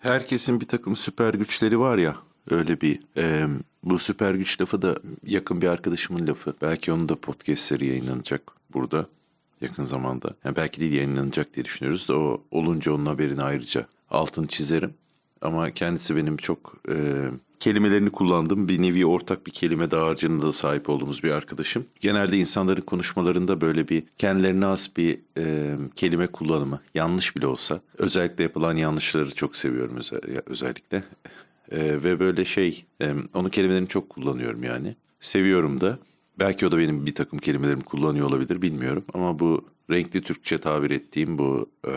Herkesin bir takım süper güçleri var ya öyle bir e, bu süper güç lafı da yakın bir arkadaşımın lafı. Belki onun da podcastleri yayınlanacak burada yakın zamanda. Yani belki değil yayınlanacak diye düşünüyoruz da o olunca onun haberini ayrıca altını çizerim. Ama kendisi benim çok e, kelimelerini kullandığım bir nevi ortak bir kelime dağarcığına da sahip olduğumuz bir arkadaşım. Genelde insanların konuşmalarında böyle bir kendilerine has bir e, kelime kullanımı yanlış bile olsa özellikle yapılan yanlışları çok seviyorum özel- özellikle. E, ve böyle şey e, onun kelimelerini çok kullanıyorum yani. Seviyorum da. Belki o da benim bir takım kelimelerimi kullanıyor olabilir bilmiyorum. Ama bu renkli Türkçe tabir ettiğim bu e,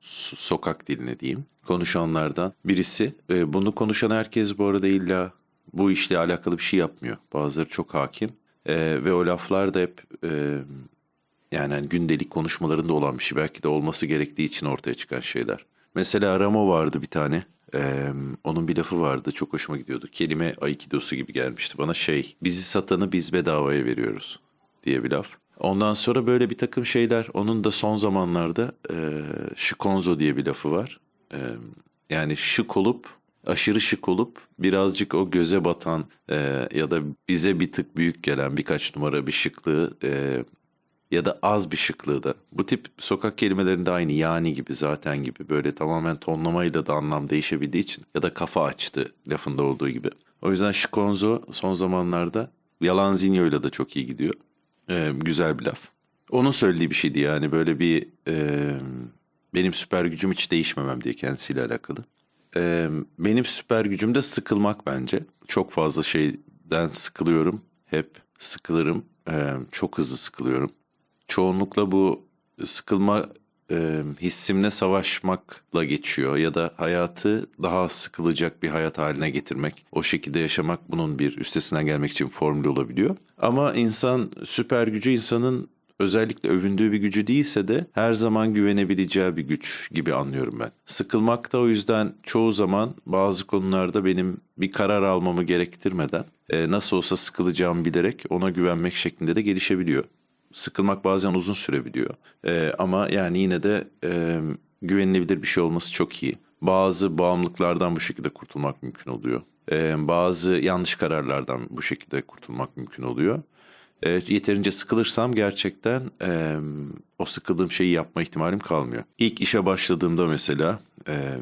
sokak diline diyeyim konuşanlardan birisi. E, bunu konuşan herkes bu arada illa bu işle alakalı bir şey yapmıyor. Bazıları çok hakim E, ve o laflar da hep e, yani hani gündelik konuşmalarında olan bir şey. Belki de olması gerektiği için ortaya çıkan şeyler. Mesela Ramo vardı bir tane. Ee, onun bir lafı vardı çok hoşuma gidiyordu. Kelime Aikidosu gibi gelmişti bana şey. Bizi satanı biz bedavaya veriyoruz diye bir laf. Ondan sonra böyle bir takım şeyler. Onun da son zamanlarda e, shikonzo diye bir lafı var. E, yani şık olup aşırı şık olup birazcık o göze batan e, ya da bize bir tık büyük gelen birkaç numara bir şıklığı e, ya da az bir şıklığı da. Bu tip sokak kelimelerinde aynı yani gibi zaten gibi böyle tamamen tonlamayla da anlam değişebildiği için ya da kafa açtı lafında olduğu gibi. O yüzden Şikonzo son zamanlarda Yalanzinyo'yla da çok iyi gidiyor. Ee, güzel bir laf. Onun söylediği bir şeydi yani böyle bir e, benim süper gücüm hiç değişmemem diye kendisiyle alakalı. Ee, benim süper gücüm de sıkılmak bence. Çok fazla şeyden sıkılıyorum. Hep sıkılırım. Ee, çok hızlı sıkılıyorum. Çoğunlukla bu sıkılma e, hissimle savaşmakla geçiyor ya da hayatı daha sıkılacak bir hayat haline getirmek. O şekilde yaşamak bunun bir üstesinden gelmek için formülü olabiliyor. Ama insan süper gücü insanın özellikle övündüğü bir gücü değilse de her zaman güvenebileceği bir güç gibi anlıyorum ben. Sıkılmak da o yüzden çoğu zaman bazı konularda benim bir karar almamı gerektirmeden e, nasıl olsa sıkılacağımı bilerek ona güvenmek şeklinde de gelişebiliyor. Sıkılmak bazen uzun sürebiliyor. E, ama yani yine de e, güvenilebilir bir şey olması çok iyi. Bazı bağımlılıklardan bu şekilde kurtulmak mümkün oluyor. E, bazı yanlış kararlardan bu şekilde kurtulmak mümkün oluyor. E, yeterince sıkılırsam gerçekten e, o sıkıldığım şeyi yapma ihtimalim kalmıyor. İlk işe başladığımda mesela e,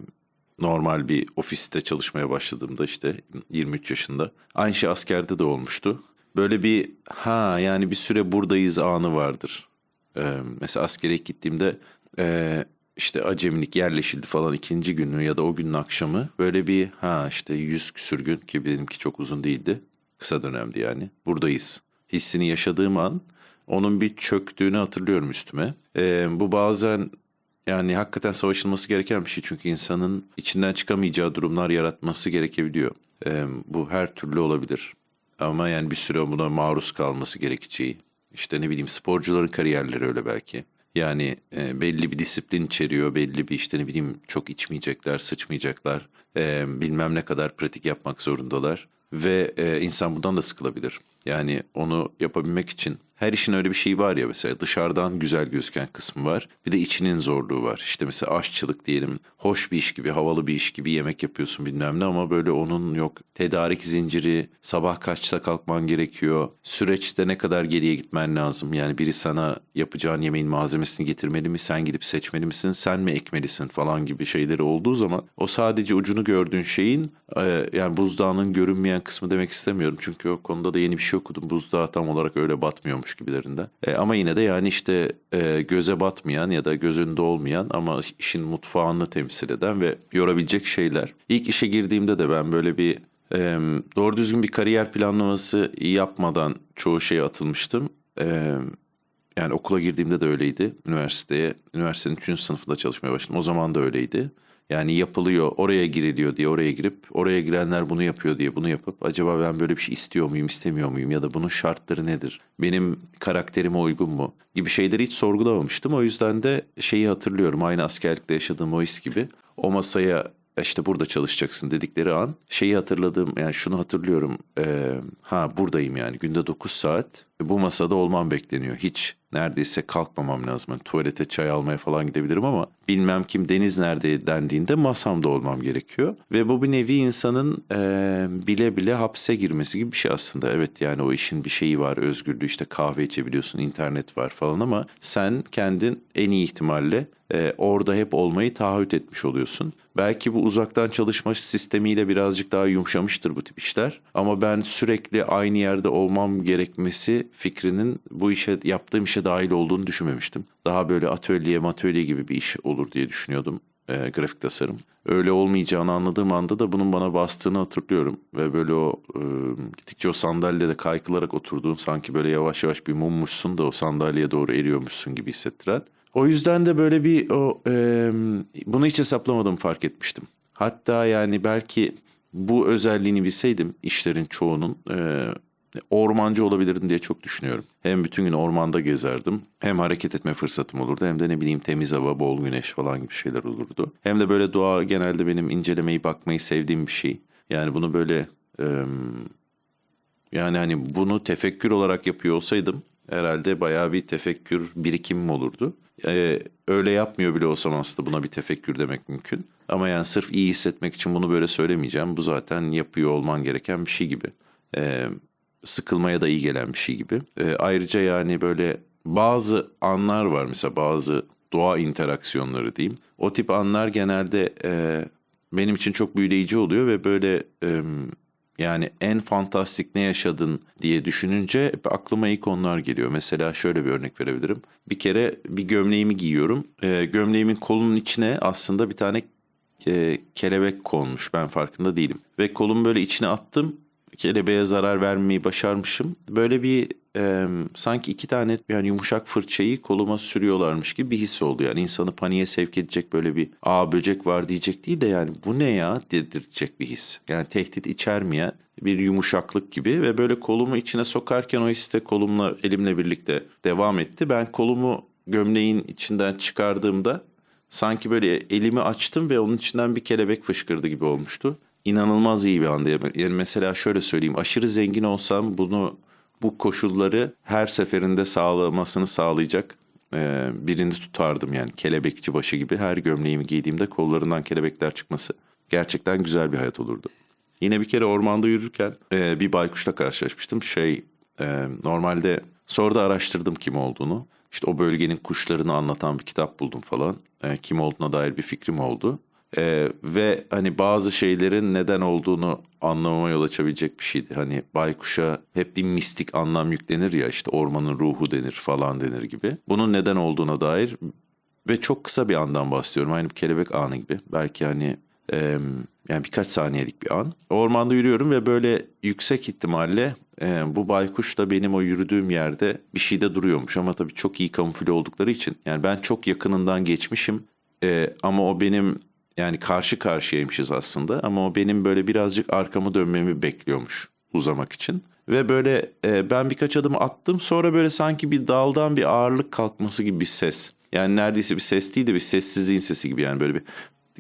normal bir ofiste çalışmaya başladığımda işte 23 yaşında aynı şey askerde de olmuştu. Böyle bir ha yani bir süre buradayız anı vardır. E, mesela askere gittiğimde e, işte acemilik yerleşildi falan ikinci günü ya da o günün akşamı böyle bir ha işte yüz küsür gün ki benimki çok uzun değildi. Kısa dönemdi yani. Buradayız hissini yaşadığım an onun bir çöktüğünü hatırlıyorum üstüme. Ee, bu bazen yani hakikaten savaşılması gereken bir şey çünkü insanın içinden çıkamayacağı durumlar yaratması gerekebiliyor. Ee, bu her türlü olabilir. Ama yani bir süre buna maruz kalması gerekeceği. İşte ne bileyim sporcuların kariyerleri öyle belki. Yani e, belli bir disiplin içeriyor, belli bir işte ne bileyim çok içmeyecekler, sıçmayacaklar, e, bilmem ne kadar pratik yapmak zorundalar ve e, insan bundan da sıkılabilir. Yani onu yapabilmek için her işin öyle bir şeyi var ya mesela dışarıdan güzel gözüken kısmı var. Bir de içinin zorluğu var. İşte mesela aşçılık diyelim. Hoş bir iş gibi, havalı bir iş gibi yemek yapıyorsun bilmem ne ama böyle onun yok tedarik zinciri, sabah kaçta kalkman gerekiyor. Süreçte ne kadar geriye gitmen lazım. Yani biri sana yapacağın yemeğin malzemesini getirmeli mi? Sen gidip seçmeli misin? Sen mi ekmelisin falan gibi şeyleri olduğu zaman o sadece ucunu gördüğün şeyin e, yani buzdağının görünmeyen kısmı demek istemiyorum. Çünkü o konuda da yeni bir şey okudum. Buzdağı tam olarak öyle batmıyormuş gibilerinden. E, ama yine de yani işte e, göze batmayan ya da göz önünde olmayan ama işin mutfağını temsil eden ve yorabilecek şeyler. İlk işe girdiğimde de ben böyle bir e, doğru düzgün bir kariyer planlaması yapmadan çoğu şeye atılmıştım. E, yani okula girdiğimde de öyleydi. Üniversiteye, üniversitenin 3. sınıfında çalışmaya başladım. O zaman da öyleydi. Yani yapılıyor, oraya giriliyor diye oraya girip, oraya girenler bunu yapıyor diye bunu yapıp acaba ben böyle bir şey istiyor muyum, istemiyor muyum ya da bunun şartları nedir? Benim karakterime uygun mu? Gibi şeyleri hiç sorgulamamıştım. O yüzden de şeyi hatırlıyorum. Aynı askerlikte yaşadığım o his gibi. O masaya işte burada çalışacaksın dedikleri an şeyi hatırladım yani şunu hatırlıyorum. Ee, ha buradayım yani günde 9 saat bu masada olmam bekleniyor. Hiç neredeyse kalkmamam lazım. Hani tuvalete çay almaya falan gidebilirim ama bilmem kim deniz nerede dendiğinde masamda olmam gerekiyor. Ve bu bir nevi insanın eee, bile bile hapse girmesi gibi bir şey aslında. Evet yani o işin bir şeyi var özgürlüğü işte kahve içebiliyorsun internet var falan ama sen kendin en iyi ihtimalle e, orada hep olmayı taahhüt etmiş oluyorsun. Belki bu uzaktan çalışma sistemiyle birazcık daha yumuşamıştır bu tip işler. Ama ben sürekli aynı yerde olmam gerekmesi fikrinin bu işe yaptığım işe dahil olduğunu düşünmemiştim. Daha böyle atölye matölye gibi bir iş olur diye düşünüyordum e, grafik tasarım. Öyle olmayacağını anladığım anda da bunun bana bastığını hatırlıyorum. Ve böyle o e, gittikçe o sandalyede kaykılarak oturduğum sanki böyle yavaş yavaş bir mummuşsun da o sandalyeye doğru eriyormuşsun gibi hissettiren. O yüzden de böyle bir o e, bunu hiç hesaplamadım fark etmiştim. Hatta yani belki bu özelliğini bilseydim işlerin çoğunun e, ormancı olabilirdim diye çok düşünüyorum. Hem bütün gün ormanda gezerdim. Hem hareket etme fırsatım olurdu. Hem de ne bileyim temiz hava, bol güneş falan gibi şeyler olurdu. Hem de böyle doğa genelde benim incelemeyi, bakmayı sevdiğim bir şey. Yani bunu böyle yani hani bunu tefekkür olarak yapıyor olsaydım herhalde bayağı bir tefekkür birikimim olurdu. Ee, öyle yapmıyor bile olsam aslında buna bir tefekkür demek mümkün. Ama yani sırf iyi hissetmek için bunu böyle söylemeyeceğim. Bu zaten yapıyor olman gereken bir şey gibi. Ee, sıkılmaya da iyi gelen bir şey gibi. Ee, ayrıca yani böyle bazı anlar var mesela bazı doğa interaksiyonları diyeyim. O tip anlar genelde e, benim için çok büyüleyici oluyor ve böyle e, yani en fantastik ne yaşadın diye düşününce aklıma ilk onlar geliyor. Mesela şöyle bir örnek verebilirim. Bir kere bir gömleğimi giyiyorum. E, gömleğimin kolunun içine aslında bir tane e, kelebek konmuş. Ben farkında değilim. Ve kolumu böyle içine attım. Kelebeğe zarar vermeyi başarmışım. Böyle bir e, sanki iki tane yani yumuşak fırçayı koluma sürüyorlarmış gibi bir his oldu. Yani insanı paniğe sevk edecek böyle bir aa böcek var diyecek değil de yani bu ne ya dedirtecek bir his. Yani tehdit içermeyen bir yumuşaklık gibi ve böyle kolumu içine sokarken o his de kolumla elimle birlikte devam etti. Ben kolumu gömleğin içinden çıkardığımda sanki böyle elimi açtım ve onun içinden bir kelebek fışkırdı gibi olmuştu. İnanılmaz iyi bir andı. Yani mesela şöyle söyleyeyim aşırı zengin olsam bunu bu koşulları her seferinde sağlamasını sağlayacak e, birini tutardım yani kelebekçi başı gibi her gömleğimi giydiğimde kollarından kelebekler çıkması gerçekten güzel bir hayat olurdu. Yine bir kere ormanda yürürken e, bir baykuşla karşılaşmıştım. Şey e, normalde sonra da araştırdım kim olduğunu. İşte o bölgenin kuşlarını anlatan bir kitap buldum falan. Kim olduğuna dair bir fikrim oldu. E, ve hani bazı şeylerin neden olduğunu anlamama yol açabilecek bir şeydi. Hani baykuşa hep bir mistik anlam yüklenir ya işte ormanın ruhu denir falan denir gibi. Bunun neden olduğuna dair ve çok kısa bir andan bahsediyorum. Aynı bir kelebek anı gibi. Belki hani e, yani birkaç saniyelik bir an. Ormanda yürüyorum ve böyle yüksek ihtimalle e, bu baykuş da benim o yürüdüğüm yerde bir şeyde duruyormuş. Ama tabii çok iyi kamufle oldukları için. Yani ben çok yakınından geçmişim e, ama o benim yani karşı karşıyaymışız aslında. Ama o benim böyle birazcık arkamı dönmemi bekliyormuş uzamak için. Ve böyle e, ben birkaç adım attım sonra böyle sanki bir daldan bir ağırlık kalkması gibi bir ses. Yani neredeyse bir ses değil de bir sessizliğin sesi gibi yani böyle bir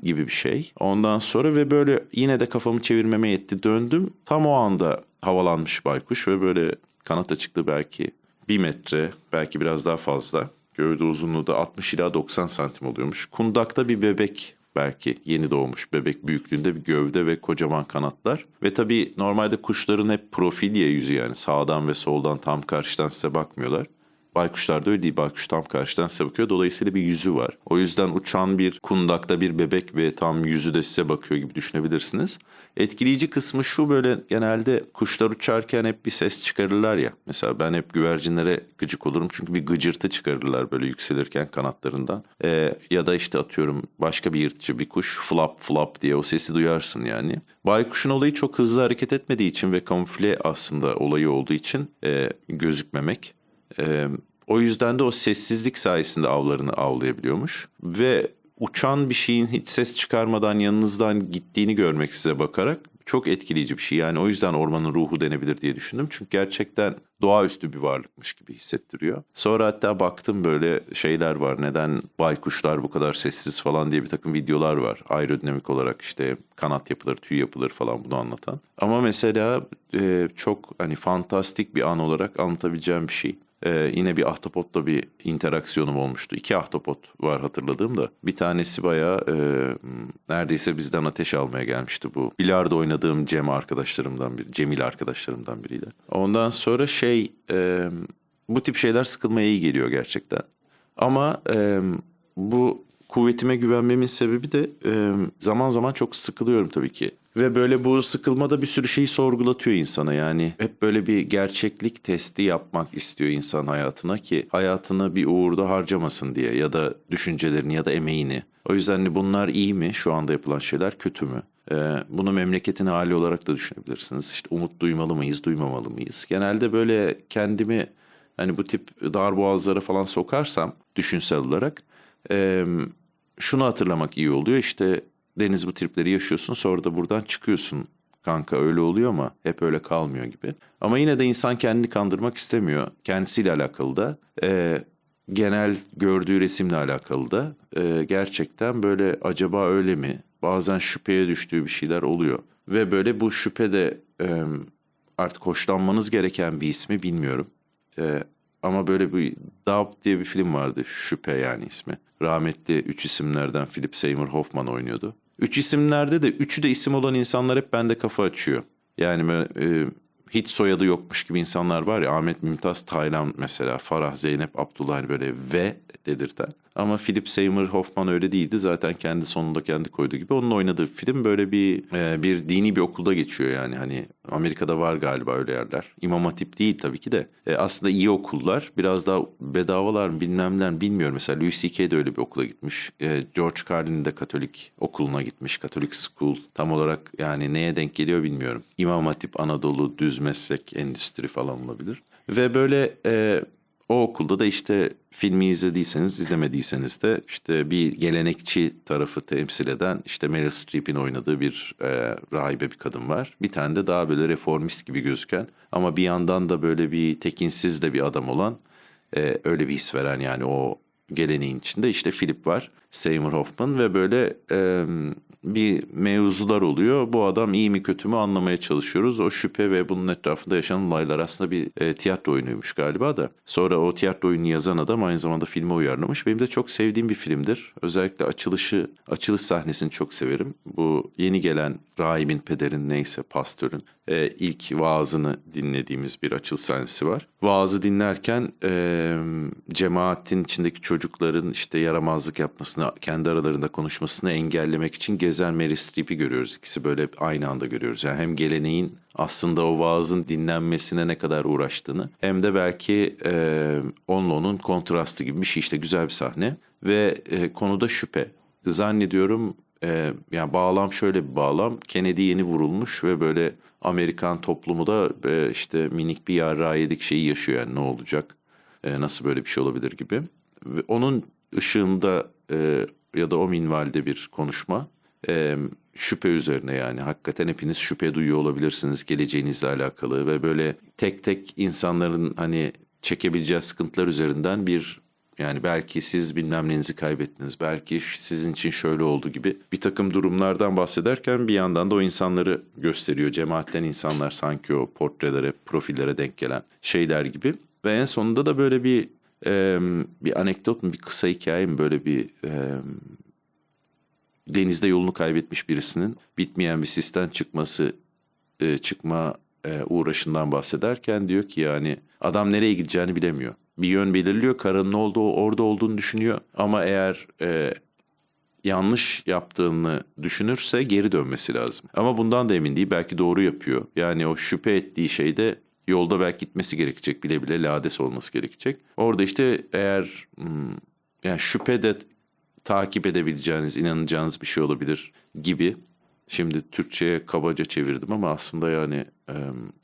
gibi bir şey. Ondan sonra ve böyle yine de kafamı çevirmeme yetti. Döndüm. Tam o anda havalanmış baykuş ve böyle kanat açıklığı belki bir metre belki biraz daha fazla. Gövde uzunluğu da 60 ila 90 santim oluyormuş. Kundakta bir bebek belki yeni doğmuş bebek büyüklüğünde bir gövde ve kocaman kanatlar. Ve tabii normalde kuşların hep profilye yüzü yani sağdan ve soldan tam karşıdan size bakmıyorlar. Baykuşlar da öyle değil. Baykuş tam karşıdan size bakıyor. Dolayısıyla bir yüzü var. O yüzden uçan bir kundakta bir bebek ve tam yüzü de size bakıyor gibi düşünebilirsiniz. Etkileyici kısmı şu böyle genelde kuşlar uçarken hep bir ses çıkarırlar ya. Mesela ben hep güvercinlere gıcık olurum. Çünkü bir gıcırtı çıkarırlar böyle yükselirken kanatlarından. Ee, ya da işte atıyorum başka bir yırtıcı bir kuş flap flap diye o sesi duyarsın yani. Baykuşun olayı çok hızlı hareket etmediği için ve kamufle aslında olayı olduğu için e, gözükmemek. Ee, o yüzden de o sessizlik sayesinde avlarını avlayabiliyormuş. Ve uçan bir şeyin hiç ses çıkarmadan yanınızdan gittiğini görmek size bakarak çok etkileyici bir şey. Yani o yüzden ormanın ruhu denebilir diye düşündüm. Çünkü gerçekten doğaüstü bir varlıkmış gibi hissettiriyor. Sonra hatta baktım böyle şeyler var. Neden baykuşlar bu kadar sessiz falan diye bir takım videolar var. Aerodinamik olarak işte kanat yapılır, tüy yapılır falan bunu anlatan. Ama mesela e, çok hani fantastik bir an olarak anlatabileceğim bir şey. Ee, yine bir ahtapotla bir interaksiyonum olmuştu. İki ahtapot var hatırladığım da. Bir tanesi bayağı e, neredeyse bizden ateş almaya gelmişti bu. Bilardo oynadığım Cem arkadaşlarımdan biri, Cemil arkadaşlarımdan biriyle. Ondan sonra şey e, bu tip şeyler sıkılmaya iyi geliyor gerçekten. Ama e, bu kuvvetime güvenmemin sebebi de e, zaman zaman çok sıkılıyorum tabii ki. Ve böyle bu sıkılmada bir sürü şeyi sorgulatıyor insana yani. Hep böyle bir gerçeklik testi yapmak istiyor insan hayatına ki hayatını bir uğurda harcamasın diye ya da düşüncelerini ya da emeğini. O yüzden hani bunlar iyi mi şu anda yapılan şeyler kötü mü? Ee, bunu memleketin hali olarak da düşünebilirsiniz. İşte umut duymalı mıyız, duymamalı mıyız? Genelde böyle kendimi hani bu tip dar boğazlara falan sokarsam düşünsel olarak şunu hatırlamak iyi oluyor. İşte deniz bu tripleri yaşıyorsun sonra da buradan çıkıyorsun kanka öyle oluyor ama hep öyle kalmıyor gibi. Ama yine de insan kendini kandırmak istemiyor. Kendisiyle alakalı da e, genel gördüğü resimle alakalı da e, gerçekten böyle acaba öyle mi? Bazen şüpheye düştüğü bir şeyler oluyor. Ve böyle bu şüphe de e, artık hoşlanmanız gereken bir ismi bilmiyorum. E, ama böyle bir Doubt diye bir film vardı. Şüphe yani ismi. Rahmetli üç isimlerden Philip Seymour Hoffman oynuyordu. Üç isimlerde de üçü de isim olan insanlar hep bende kafa açıyor. Yani e, hiç soyadı yokmuş gibi insanlar var ya Ahmet Mümtaz Taylan mesela Farah Zeynep Abdullah hani böyle ve dedirten. Ama Philip Seymour Hoffman öyle değildi. Zaten kendi sonunda kendi koyduğu gibi. Onun oynadığı film böyle bir e, bir dini bir okulda geçiyor yani. Hani Amerika'da var galiba öyle yerler. İmam Hatip değil tabii ki de. E, aslında iyi okullar. Biraz daha bedavalar mı bilmemler bilmiyorum. Mesela Louis C.K. de öyle bir okula gitmiş. E, George Carlin de Katolik okuluna gitmiş. Katolik School. Tam olarak yani neye denk geliyor bilmiyorum. İmam Hatip Anadolu düz meslek endüstri falan olabilir. Ve böyle e, o okulda da işte filmi izlediyseniz izlemediyseniz de işte bir gelenekçi tarafı temsil eden işte Meryl Streep'in oynadığı bir e, rahibe bir kadın var. Bir tane de daha böyle reformist gibi gözüken ama bir yandan da böyle bir tekinsiz de bir adam olan e, öyle bir his veren yani o geleneğin içinde işte Philip var. Seymour Hoffman ve böyle e, bir mevzular oluyor. Bu adam iyi mi kötü mü anlamaya çalışıyoruz. O şüphe ve bunun etrafında yaşanan olaylar aslında bir e, tiyatro oyunuymuş galiba da. Sonra o tiyatro oyunu yazan adam aynı zamanda filme uyarlamış. Benim de çok sevdiğim bir filmdir. Özellikle açılışı, açılış sahnesini çok severim. Bu yeni gelen rahibin, pederin neyse pastörün e, ilk vaazını dinlediğimiz bir açılış sahnesi var. Vaazı dinlerken e, cemaatin içindeki çocukların işte yaramazlık yapmasını, kendi aralarında konuşmasını engellemek için gezen Mary Streep'i görüyoruz. İkisi böyle aynı anda görüyoruz. Yani hem geleneğin aslında o vaazın dinlenmesine ne kadar uğraştığını hem de belki e, onunla onun kontrastı gibi bir şey işte güzel bir sahne ve e, konuda şüphe. Zannediyorum e, yani bağlam şöyle bir bağlam. Kennedy yeni vurulmuş ve böyle Amerikan toplumu da e, işte minik bir yarrağı yedik şeyi yaşıyor yani ne olacak? E, nasıl böyle bir şey olabilir gibi. Ve onun ışığında e, ya da o minvalde bir konuşma e, şüphe üzerine yani hakikaten hepiniz şüphe duyuyor olabilirsiniz geleceğinizle alakalı ve böyle tek tek insanların hani çekebileceği sıkıntılar üzerinden bir yani belki siz bilmem nenizi kaybettiniz, belki sizin için şöyle oldu gibi bir takım durumlardan bahsederken bir yandan da o insanları gösteriyor. Cemaatten insanlar sanki o portrelere, profillere denk gelen şeyler gibi. Ve en sonunda da böyle bir e, bir anekdot mu, bir kısa hikaye mi böyle bir e, denizde yolunu kaybetmiş birisinin bitmeyen bir sisten çıkması, e, çıkma e, uğraşından bahsederken diyor ki yani adam nereye gideceğini bilemiyor bir yön belirliyor. Karanın olduğu orada olduğunu düşünüyor. Ama eğer e, yanlış yaptığını düşünürse geri dönmesi lazım. Ama bundan da emin değil. Belki doğru yapıyor. Yani o şüphe ettiği şeyde yolda belki gitmesi gerekecek. Bile bile lades olması gerekecek. Orada işte eğer hmm, yani şüphe de takip edebileceğiniz, inanacağınız bir şey olabilir gibi. Şimdi Türkçe'ye kabaca çevirdim ama aslında yani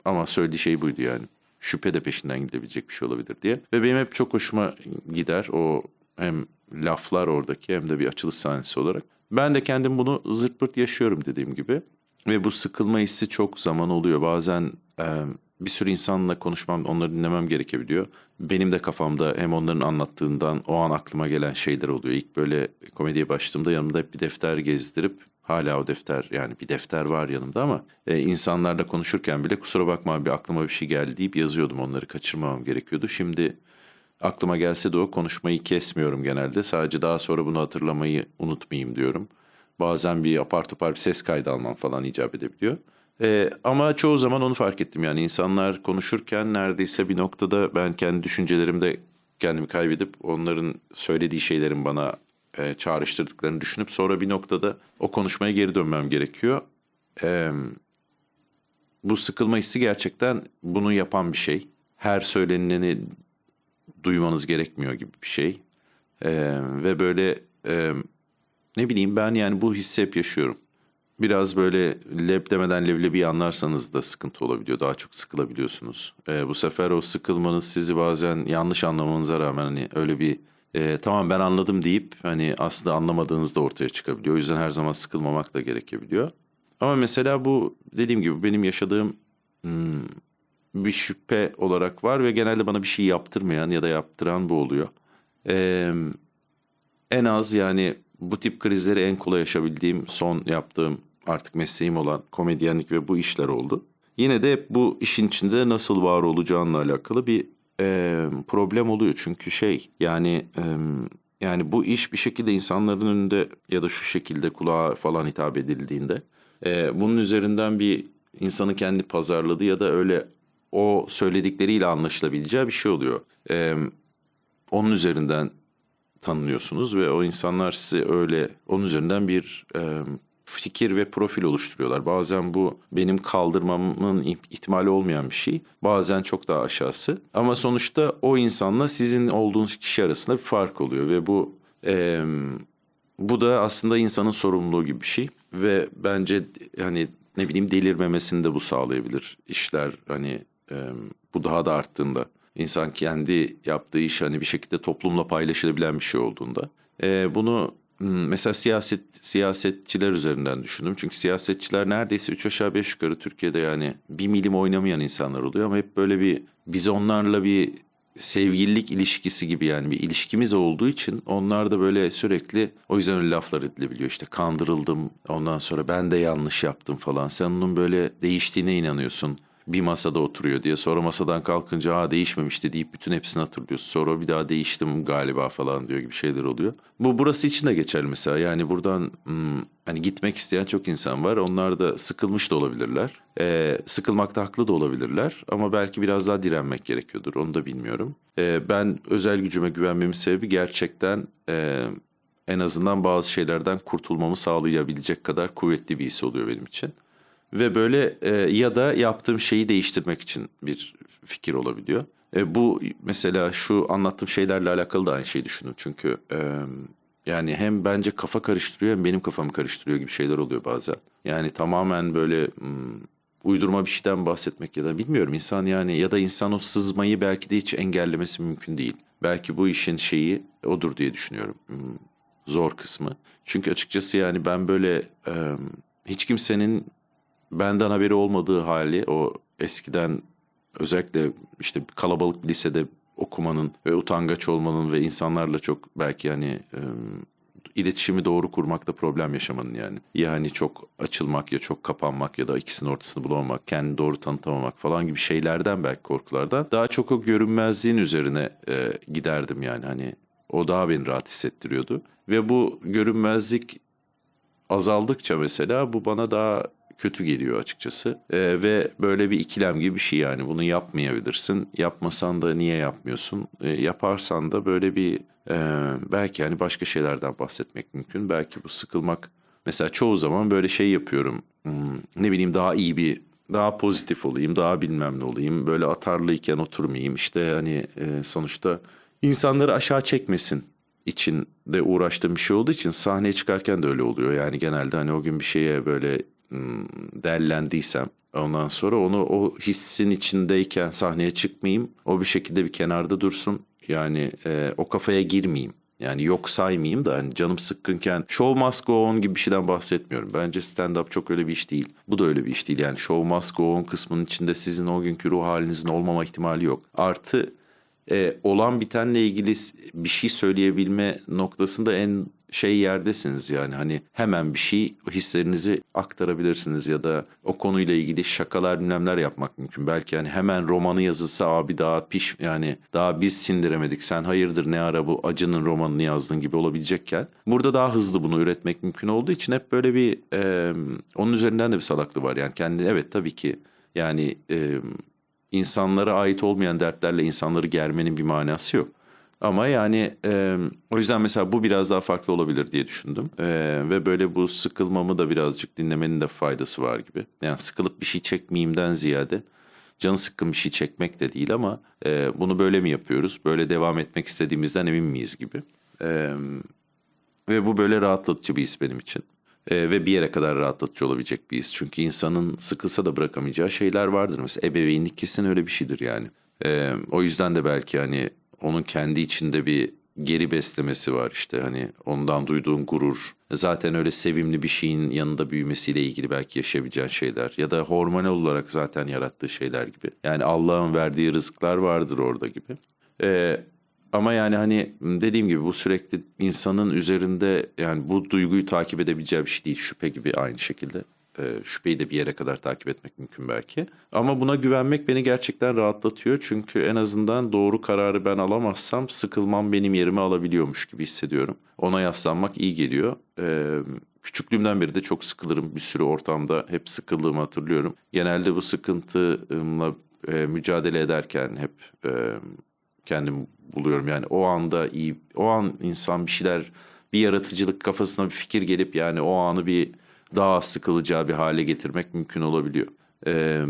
ama söylediği şey buydu yani şüphe de peşinden gidebilecek bir şey olabilir diye. Ve benim hep çok hoşuma gider o hem laflar oradaki hem de bir açılış sahnesi olarak. Ben de kendim bunu zırt pırt yaşıyorum dediğim gibi. Ve bu sıkılma hissi çok zaman oluyor. Bazen e, bir sürü insanla konuşmam, onları dinlemem gerekebiliyor. Benim de kafamda hem onların anlattığından o an aklıma gelen şeyler oluyor. İlk böyle komediye başladığımda yanımda hep bir defter gezdirip hala o defter yani bir defter var yanımda ama e, insanlarla konuşurken bile kusura bakma abi aklıma bir şey geldi deyip yazıyordum onları kaçırmamam gerekiyordu. Şimdi aklıma gelse de o konuşmayı kesmiyorum genelde. Sadece daha sonra bunu hatırlamayı unutmayayım diyorum. Bazen bir apar topar bir ses kaydı almam falan icap edebiliyor. Ee, ama çoğu zaman onu fark ettim yani insanlar konuşurken neredeyse bir noktada ben kendi düşüncelerimde kendimi kaybedip onların söylediği şeylerin bana e, çağrıştırdıklarını düşünüp sonra bir noktada o konuşmaya geri dönmem gerekiyor. Ee, bu sıkılma hissi gerçekten bunu yapan bir şey. Her söyleneni duymanız gerekmiyor gibi bir şey. Ee, ve böyle e, ne bileyim ben yani bu hissi hep yaşıyorum. Biraz böyle leb demeden leblebi anlarsanız da sıkıntı olabiliyor. Daha çok sıkılabiliyorsunuz. Ee, bu sefer o sıkılmanız sizi bazen yanlış anlamanıza rağmen hani öyle bir e, tamam ben anladım deyip hani aslında anlamadığınız da ortaya çıkabiliyor. O yüzden her zaman sıkılmamak da gerekebiliyor. Ama mesela bu dediğim gibi benim yaşadığım hmm, bir şüphe olarak var ve genelde bana bir şey yaptırmayan ya da yaptıran bu oluyor. Ee, en az yani bu tip krizleri en kolay yaşayabildiğim son yaptığım artık mesleğim olan komedyenlik ve bu işler oldu. Yine de bu işin içinde nasıl var olacağınla alakalı bir e, problem oluyor. Çünkü şey yani e, yani bu iş bir şekilde insanların önünde ya da şu şekilde kulağa falan hitap edildiğinde e, bunun üzerinden bir insanın kendi pazarladığı ya da öyle o söyledikleriyle anlaşılabileceği bir şey oluyor. E, onun üzerinden tanınıyorsunuz ve o insanlar size öyle onun üzerinden bir e, fikir ve profil oluşturuyorlar. Bazen bu benim kaldırmamın ihtimali olmayan bir şey. Bazen çok daha aşağısı. Ama sonuçta o insanla sizin olduğunuz kişi arasında bir fark oluyor ve bu e, bu da aslında insanın sorumluluğu gibi bir şey ve bence hani ne bileyim delirmemesini de bu sağlayabilir. İşler hani e, bu daha da arttığında insan kendi yaptığı iş hani bir şekilde toplumla paylaşılabilen bir şey olduğunda. E, bunu mesela siyaset siyasetçiler üzerinden düşündüm. Çünkü siyasetçiler neredeyse üç aşağı beş yukarı Türkiye'de yani bir milim oynamayan insanlar oluyor ama hep böyle bir biz onlarla bir sevgililik ilişkisi gibi yani bir ilişkimiz olduğu için onlar da böyle sürekli o yüzden öyle laflar edilebiliyor. İşte kandırıldım ondan sonra ben de yanlış yaptım falan. Sen onun böyle değiştiğine inanıyorsun bir masada oturuyor diye. Sonra masadan kalkınca ha değişmemişti deyip bütün hepsini hatırlıyorsun. Sonra bir daha değiştim galiba falan diyor gibi şeyler oluyor. Bu burası için de geçerli mesela. Yani buradan hmm, hani gitmek isteyen çok insan var. Onlar da sıkılmış da olabilirler. Ee, sıkılmakta haklı da olabilirler. Ama belki biraz daha direnmek gerekiyordur. Onu da bilmiyorum. Ee, ben özel gücüme güvenmemin sebebi gerçekten... E, en azından bazı şeylerden kurtulmamı sağlayabilecek kadar kuvvetli bir his oluyor benim için. Ve böyle e, ya da yaptığım şeyi değiştirmek için bir fikir olabiliyor. E, bu mesela şu anlattığım şeylerle alakalı da aynı şeyi düşündüm. Çünkü e, yani hem bence kafa karıştırıyor hem benim kafamı karıştırıyor gibi şeyler oluyor bazen. Yani tamamen böyle hmm, uydurma bir şeyden bahsetmek ya da bilmiyorum insan yani ya da insan o sızmayı belki de hiç engellemesi mümkün değil. Belki bu işin şeyi odur diye düşünüyorum. Hmm, zor kısmı. Çünkü açıkçası yani ben böyle e, hiç kimsenin benden haberi olmadığı hali o eskiden özellikle işte kalabalık lisede okumanın ve utangaç olmanın ve insanlarla çok belki yani e, iletişimi doğru kurmakta problem yaşamanın yani. Yani çok açılmak ya çok kapanmak ya da ikisinin ortasını bulamamak, kendini doğru tanıtamamak falan gibi şeylerden belki korkulardan daha çok o görünmezliğin üzerine e, giderdim yani hani o daha beni rahat hissettiriyordu. Ve bu görünmezlik azaldıkça mesela bu bana daha kötü geliyor açıkçası. E, ve böyle bir ikilem gibi bir şey yani bunu yapmayabilirsin. Yapmasan da niye yapmıyorsun? E, yaparsan da böyle bir e, belki yani başka şeylerden bahsetmek mümkün. Belki bu sıkılmak mesela çoğu zaman böyle şey yapıyorum. Hmm, ne bileyim daha iyi bir daha pozitif olayım, daha bilmem ne olayım. Böyle atarlıyken oturmayayım. İşte hani e, sonuçta insanları aşağı çekmesin için de uğraştığım bir şey olduğu için sahneye çıkarken de öyle oluyor. Yani genelde hani o gün bir şeye böyle değerlendiysem ondan sonra onu o hissin içindeyken sahneye çıkmayayım. O bir şekilde bir kenarda dursun. Yani e, o kafaya girmeyeyim. Yani yok saymayayım da hani canım sıkkınken show must go on gibi bir şeyden bahsetmiyorum. Bence stand-up çok öyle bir iş değil. Bu da öyle bir iş değil. Yani show must go on kısmının içinde sizin o günkü ruh halinizin olmama ihtimali yok. Artı e, olan bitenle ilgili bir şey söyleyebilme noktasında en şey yerdesiniz yani hani hemen bir şey hislerinizi aktarabilirsiniz ya da o konuyla ilgili şakalar bilmemler yapmak mümkün. Belki hani hemen romanı yazılsa abi daha piş yani daha biz sindiremedik sen hayırdır ne ara bu acının romanını yazdın gibi olabilecekken burada daha hızlı bunu üretmek mümkün olduğu için hep böyle bir e, onun üzerinden de bir salaklığı var yani kendi evet tabii ki yani e, insanlara ait olmayan dertlerle insanları germenin bir manası yok. Ama yani e, o yüzden mesela bu biraz daha farklı olabilir diye düşündüm. E, ve böyle bu sıkılmamı da birazcık dinlemenin de faydası var gibi. Yani sıkılıp bir şey çekmeyeyimden ziyade canı sıkkın bir şey çekmek de değil ama e, bunu böyle mi yapıyoruz? Böyle devam etmek istediğimizden emin miyiz gibi. E, ve bu böyle rahatlatıcı bir his benim için. Ee, ve bir yere kadar rahatlatıcı olabilecek bir his. Çünkü insanın sıkılsa da bırakamayacağı şeyler vardır. Mesela ebeveynlik kesin öyle bir şeydir yani. Ee, o yüzden de belki hani onun kendi içinde bir geri beslemesi var işte hani ondan duyduğun gurur. Zaten öyle sevimli bir şeyin yanında büyümesiyle ilgili belki yaşayabileceğin şeyler ya da hormonal olarak zaten yarattığı şeyler gibi. Yani Allah'ın verdiği rızıklar vardır orada gibi. Ee, ama yani hani dediğim gibi bu sürekli insanın üzerinde yani bu duyguyu takip edebileceği bir şey değil. Şüphe gibi aynı şekilde. Ee, şüpheyi de bir yere kadar takip etmek mümkün belki. Ama buna güvenmek beni gerçekten rahatlatıyor. Çünkü en azından doğru kararı ben alamazsam sıkılmam benim yerime alabiliyormuş gibi hissediyorum. Ona yaslanmak iyi geliyor. Ee, küçüklüğümden beri de çok sıkılırım. Bir sürü ortamda hep sıkıldığımı hatırlıyorum. Genelde bu sıkıntımla e, mücadele ederken hep... E, kendim buluyorum. Yani o anda iyi, o an insan bir şeyler, bir yaratıcılık kafasına bir fikir gelip yani o anı bir daha sıkılacağı bir hale getirmek mümkün olabiliyor. Ee,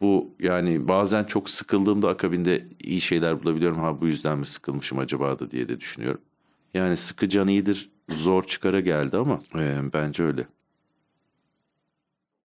bu yani bazen çok sıkıldığımda akabinde iyi şeyler bulabiliyorum. Ha bu yüzden mi sıkılmışım acaba da diye de düşünüyorum. Yani sıkı can iyidir, zor çıkara geldi ama e, bence öyle.